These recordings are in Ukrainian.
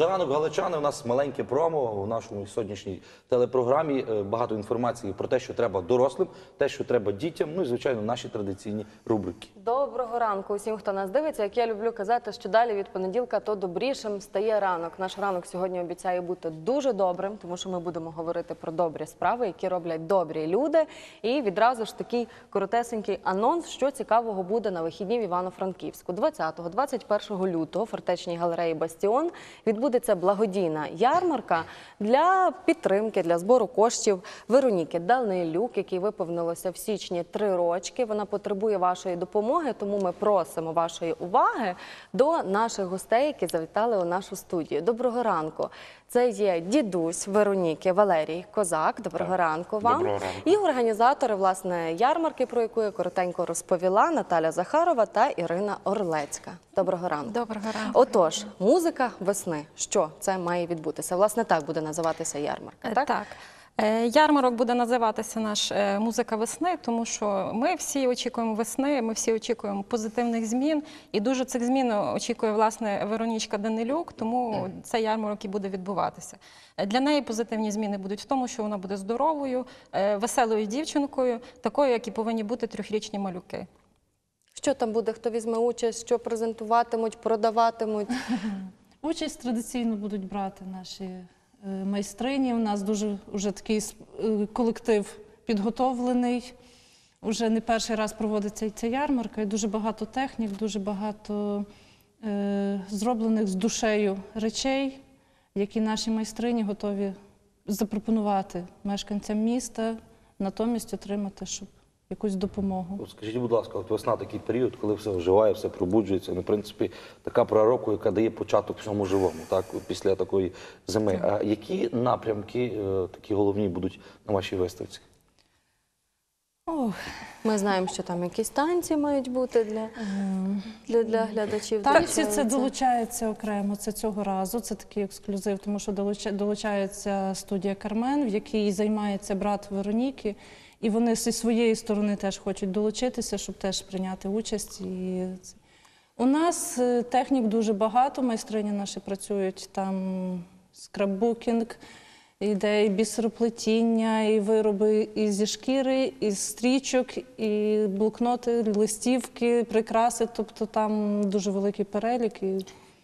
А вже ранок галичани у нас маленьке промо в нашому сьогоднішній телепрограмі. Е, Багато інформації про те, що треба дорослим, те, що треба дітям. Ну і звичайно, наші традиційні рубрики. Доброго ранку усім, хто нас дивиться. Як я люблю казати, що далі від понеділка, то добрішим стає ранок. Наш ранок сьогодні обіцяє бути дуже добрим, тому що ми будемо говорити про добрі справи, які роблять добрі люди. І відразу ж такий коротесенький анонс, що цікавого буде на вихідні в Івано-Франківську. 20-21 лютого в фортечній галереї Бастіон відбудеться благодійна ярмарка для підтримки, для збору коштів Вероніки Данилюк, який виповнилося в січні три рочки. Вона потребує вашої допомоги, тому ми просимо вашої уваги до наших гостей, які завітали у нашу студію. Доброго ранку. Це є дідусь Вероніки Валерій Козак. Доброго ранку вам. Доброго ранку. І організатори власне ярмарки, про яку я коротенько розповіла, Наталя Захарова та Ірина Орлецька. Доброго ранку. Доброго ранку. Отож, музика весни. Що це має відбутися? Власне, так буде називатися ярмарка. Е, Так, Так. Е, Ярмарок буде називатися наш е, музика весни, тому що ми всі очікуємо весни, ми всі очікуємо позитивних змін, і дуже цих змін очікує власне Веронічка Данилюк, тому цей ярмарок і буде відбуватися. Для неї позитивні зміни будуть в тому, що вона буде здоровою, веселою дівчинкою, такою, як і повинні бути трьохрічні малюки. Що там буде? Хто візьме участь? Що презентуватимуть, продаватимуть? Участь традиційно будуть брати наші е, майстрині. У нас дуже вже такий е, колектив підготовлений. Уже не перший раз проводиться ця ярмарка, і дуже багато технік, дуже багато е, зроблених з душею речей, які наші майстрині готові запропонувати мешканцям міста, натомість отримати, щоб якусь допомогу. От Скажіть, будь ласка, от весна такий період, коли все оживає, все пробуджується. Ну, в принципі, така пора року, яка дає початок всьому живому, так після такої зими. А які напрямки е, такі головні будуть на вашій виставці? Ох, Ми знаємо, що там якісь танці мають бути для, для, для глядачів. Танці це долучаються. долучається окремо. Це цього разу. Це такий ексклюзив, тому що долуча- долучається студія Кармен, в якій займається брат Вероніки. І вони зі своєї сторони теж хочуть долучитися, щоб теж прийняти участь. І у нас е, технік дуже багато. Майстрині наші працюють там скраббукінг, іде і бісероплетіння, і вироби і зі шкіри, і з стрічок, і блокноти, листівки, прикраси. Тобто там дуже великий перелік і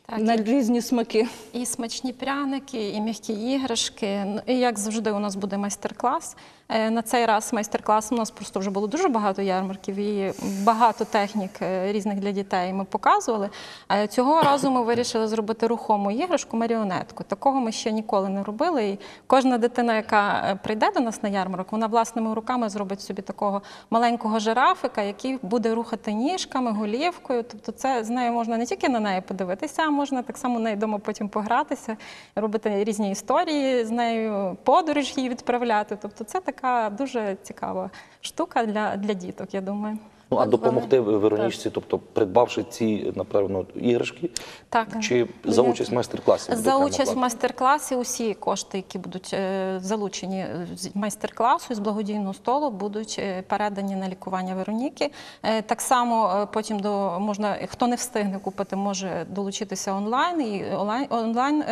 Так, на і- різні смаки. І смачні пряники, і м'які іграшки. Ну, І як завжди, у нас буде майстер-клас. Е, На цей раз майстер-клас у нас просто вже було дуже багато ярмарків і багато технік е, різних для дітей ми показували. Е, Цього разу ми вирішили зробити рухому іграшку маріонетку. Такого ми ще ніколи не робили. І кожна дитина, яка прийде до нас на ярмарок, вона власними руками зробить собі такого маленького жирафика, який буде рухати ніжками, голівкою. Тобто, це з нею можна не тільки на неї подивитися, а можна так само нею вдома потім погратися, робити різні історії з нею, подорож її відправляти. Тобто, це така дуже цікава штука для, для діток, я думаю. Ну а допомогти Веронічці, тобто придбавши ці, напевно, іграшки, Так. чи за участь майстер-класі? За участь в майстер-класі усі кошти, які будуть е, залучені з майстер-класу з благодійного столу, будуть е, передані на лікування Вероніки. Е, Так само потім до можна, хто не встигне купити, може долучитися онлайн і онлайн, онлайн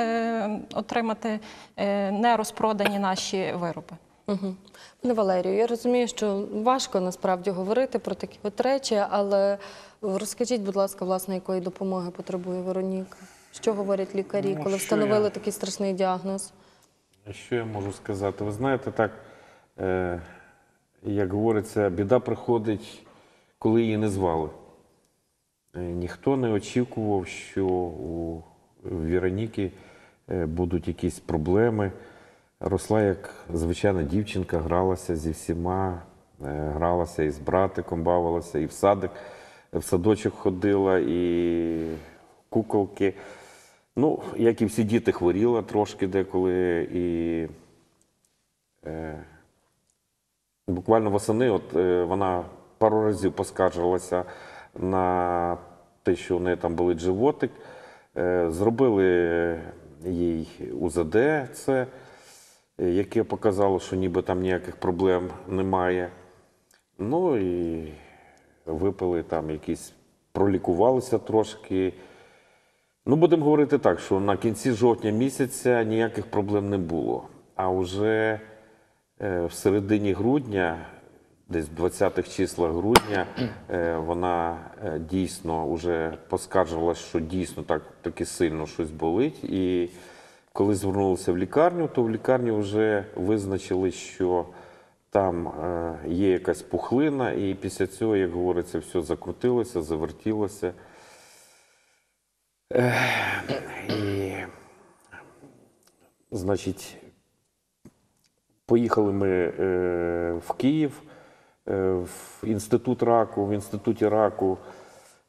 отримати нерозпродані наші вироби. Угу. Пане Валерію, я розумію, що важко насправді говорити про такі от речі, але розкажіть, будь ласка, власне, якої допомоги потребує Вероніка? Що говорять лікарі, Ну, коли встановили я- такий страшний діагноз? Що я можу сказати? Ви знаєте, так, е, як говориться, біда приходить, коли її не звали. Е, ніхто не очікував, що у Вероніки е, будуть якісь проблеми. Росла як звичайна дівчинка, гралася зі всіма, е, гралася і з братиком, бавилася, і в садик, в садочок ходила, і куколки. Ну, як і всі діти, хворіла трошки деколи. І е, буквально восени от, е, вона пару разів поскаржилася на те, що у неї там болить животик. Зробили їй УЗД, це, яке показало, що ніби там ніяких проблем немає. Ну і випили там якісь, пролікувалися трошки. Ну, будемо говорити так, що на кінці жовтня місяця ніяких проблем не було. А вже е, в середині грудня, десь в 20-х числах грудня, е, вона е, дійсно вже поскаржилась, що дійсно так таки сильно щось болить. І коли звернулися в лікарню, то в лікарні вже визначили, що там е, є якась пухлина, і після цього, як говориться, все закрутилося, завертілося. І, значить, поїхали ми е, в Київ, е, в інститут раку. В інституті раку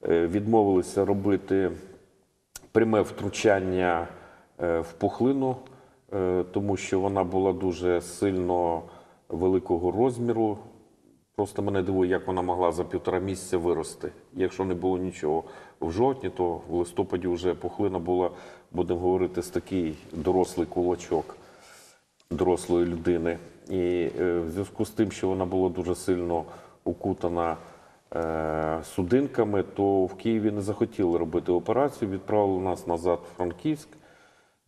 відмовилися робити пряме втручання в пухлину, е, тому що вона була дуже сильно великого розміру. Просто мене дивує, як вона могла за півтора місяця вирости. Якщо не було нічого в жовтні, то в листопаді вже пухлина була, будемо говорити, з такий дорослий кулачок дорослої людини. І е, в зв'язку з тим, що вона була дуже сильно укутана е, судинками, то в Києві не захотіли робити операцію, відправили нас назад в Франківськ.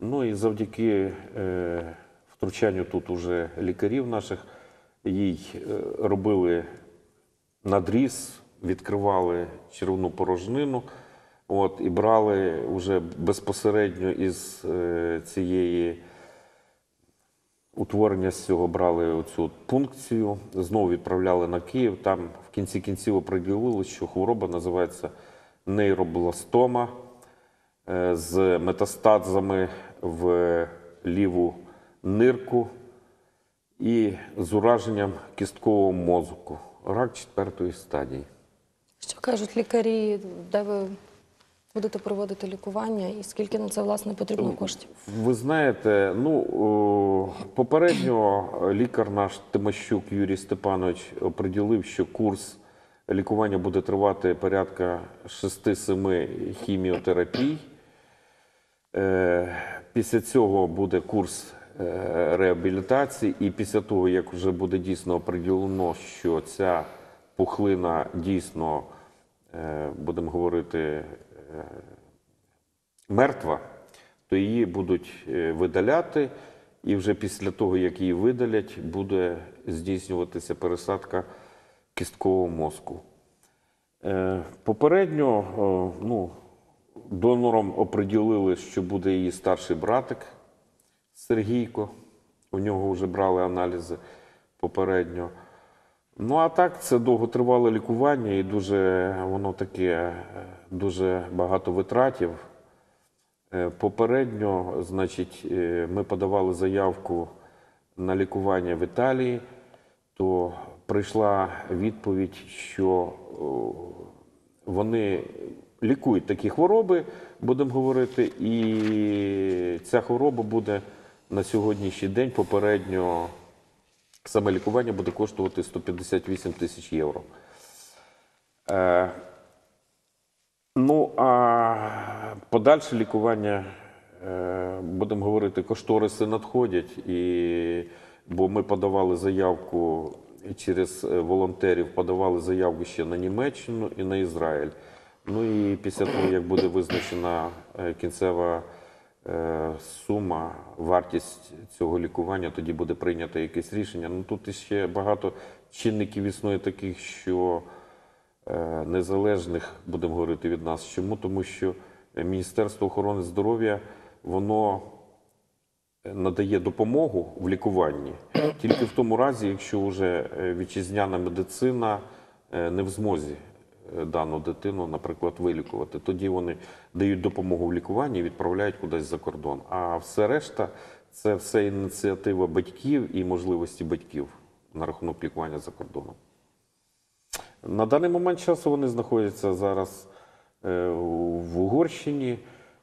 Ну і завдяки е, втручанню тут уже лікарів наших, їй е, робили надріз, відкривали червну порожнину. От, і брали вже безпосередньо із е, цієї утворення з цього брали оцю пункцію, знову відправляли на Київ. Там в кінці кінців оприділили, що хвороба називається нейробластома е, з метастазами в ліву нирку і з ураженням кісткового мозку. Рак четвертої стадії. Що кажуть лікарі, де ви будете проводити лікування і скільки на це власне потрібно коштів? Ви знаєте, ну попередньо лікар наш Тимощук Юрій Степанович оприділив, що курс лікування буде тривати порядка 6-7 хіміотерапій. Після цього буде курс е, реабілітації, і після того, як вже буде дійсно оприділено, що ця пухлина дійсно, е, будемо говорити, е, мертва, то її будуть видаляти, і вже після того, як її видалять, буде здійснюватися пересадка кісткового мозку. Попередньо ну, донором оприділили, що буде її старший братик Сергійко. У нього вже брали аналізи попередньо. Ну, а так, це довготривале лікування і дуже воно таке, е, дуже багато витратів. Е, Попередньо, значить, е, ми подавали заявку на лікування в Італії, то прийшла відповідь, що вони лікують такі хвороби, будемо говорити, і ця хвороба буде на сьогоднішній день попередньо саме лікування буде коштувати 158 тисяч євро. Е, Ну, а подальше лікування, е, будемо говорити, кошториси надходять, і, бо ми подавали заявку через е, волонтерів, подавали заявку ще на Німеччину і на Ізраїль. Ну і після того, як буде визначена е, кінцева е, сума, вартість цього лікування, тоді буде прийнято якесь рішення. Ну тут ще багато чинників існує таких, що е, незалежних, будемо говорити від нас. Чому? Тому що Міністерство охорони здоров'я воно надає допомогу в лікуванні тільки в тому разі, якщо вже вітчизняна медицина не в змозі дану дитину, наприклад, вилікувати. Тоді вони дають допомогу в лікуванні і відправляють кудись за кордон. А все решта це все ініціатива батьків і можливості батьків на рахунок лікування за кордоном. На даний момент часу вони знаходяться зараз е, в Угорщині,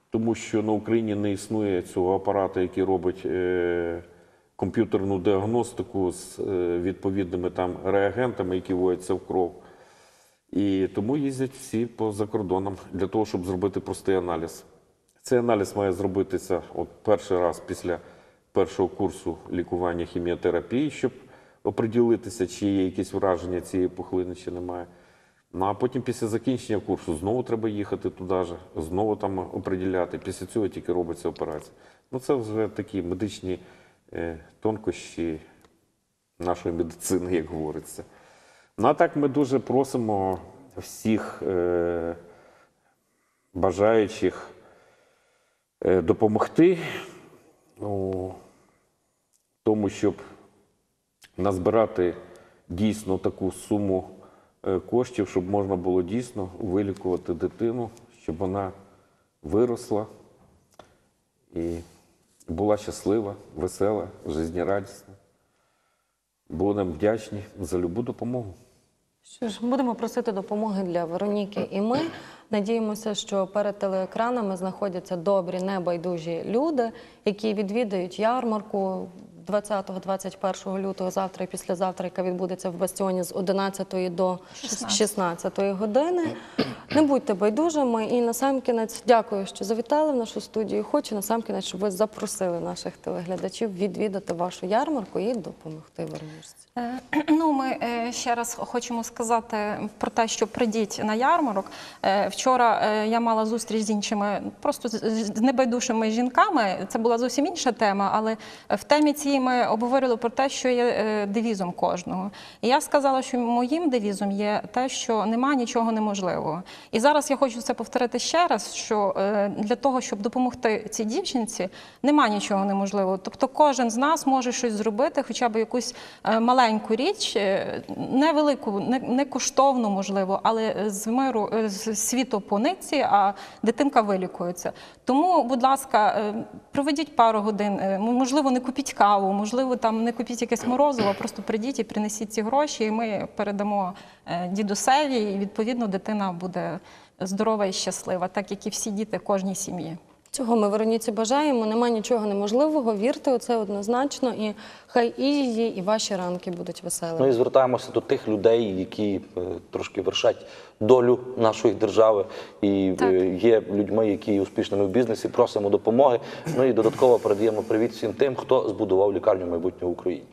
тому що на Україні не існує цього апарату, який робить е, комп'ютерну діагностику з е, відповідними там реагентами, які вводяться в кров. І тому їздять всі по закордонам для того, щоб зробити простий аналіз. Цей аналіз має зробитися от перший раз після першого курсу лікування хіміотерапії, щоб оприділитися, чи є якісь враження цієї пухлини, чи немає. Ну а потім після закінчення курсу знову треба їхати туди ж, знову там оприділяти. Після цього тільки робиться операція. Ну це вже такі медичні е, тонкощі нашої медицини, як говориться. Ну а так ми дуже просимо всіх е, бажаючих е, допомогти у тому, щоб назбирати дійсно таку суму е, коштів, щоб можна було дійсно вилікувати дитину, щоб вона виросла і була щаслива, весела, жизнерадісна. Будемо вдячні за любу допомогу. Що ж, будемо просити допомоги для Вероніки і ми. Надіємося, що перед телеекранами знаходяться добрі, небайдужі люди, які відвідають ярмарку 20-21 лютого, завтра і післязавтра, яка відбудеться в бастіоні з 11 до 16 години. Не будьте байдужими. І насамкінець дякую, що завітали в нашу студію. Хочу насамкінець, щоб ви запросили наших телеглядачів відвідати вашу ярмарку і допомогти Веронічці. Е, Ну, ми е, ще раз хочемо сказати про те, що прийдіть на ярмарок. Е, Вчора я мала зустріч з іншими, просто з- небайдужими жінками. Це була зовсім інша тема, але в темі цій ми обговорили про те, що є е, девізом кожного. І я сказала, що моїм девізом є те, що нема нічого неможливого. І зараз я хочу це повторити ще раз: що е, для того, щоб допомогти цій дівчинці, нема нічого неможливого. Тобто, кожен з нас може щось зробити, хоча б якусь е, маленьку річ, невелику, не, коштовну, можливо, але з миру з світу по нитці, а дитинка вилікується. Тому, будь ласка, проведіть пару годин. Можливо, не купіть каву, можливо, там не купіть якесь морозиво, просто прийдіть і принесіть ці гроші, і ми передамо е, дідусеві, і відповідно дитина буде здорова і щаслива, так як і всі діти кожній сім'ї. Цього ми Вероніці бажаємо. Нема нічого неможливого. Вірте у це однозначно. І хай і її, і ваші ранки будуть веселими. Ну і звертаємося до тих людей, які е, трошки вершать долю нашої держави і Так. е, є людьми, які є успішними в бізнесі. Просимо допомоги. Ну і додатково передаємо привіт всім тим, хто збудував лікарню майбутнього в Україні.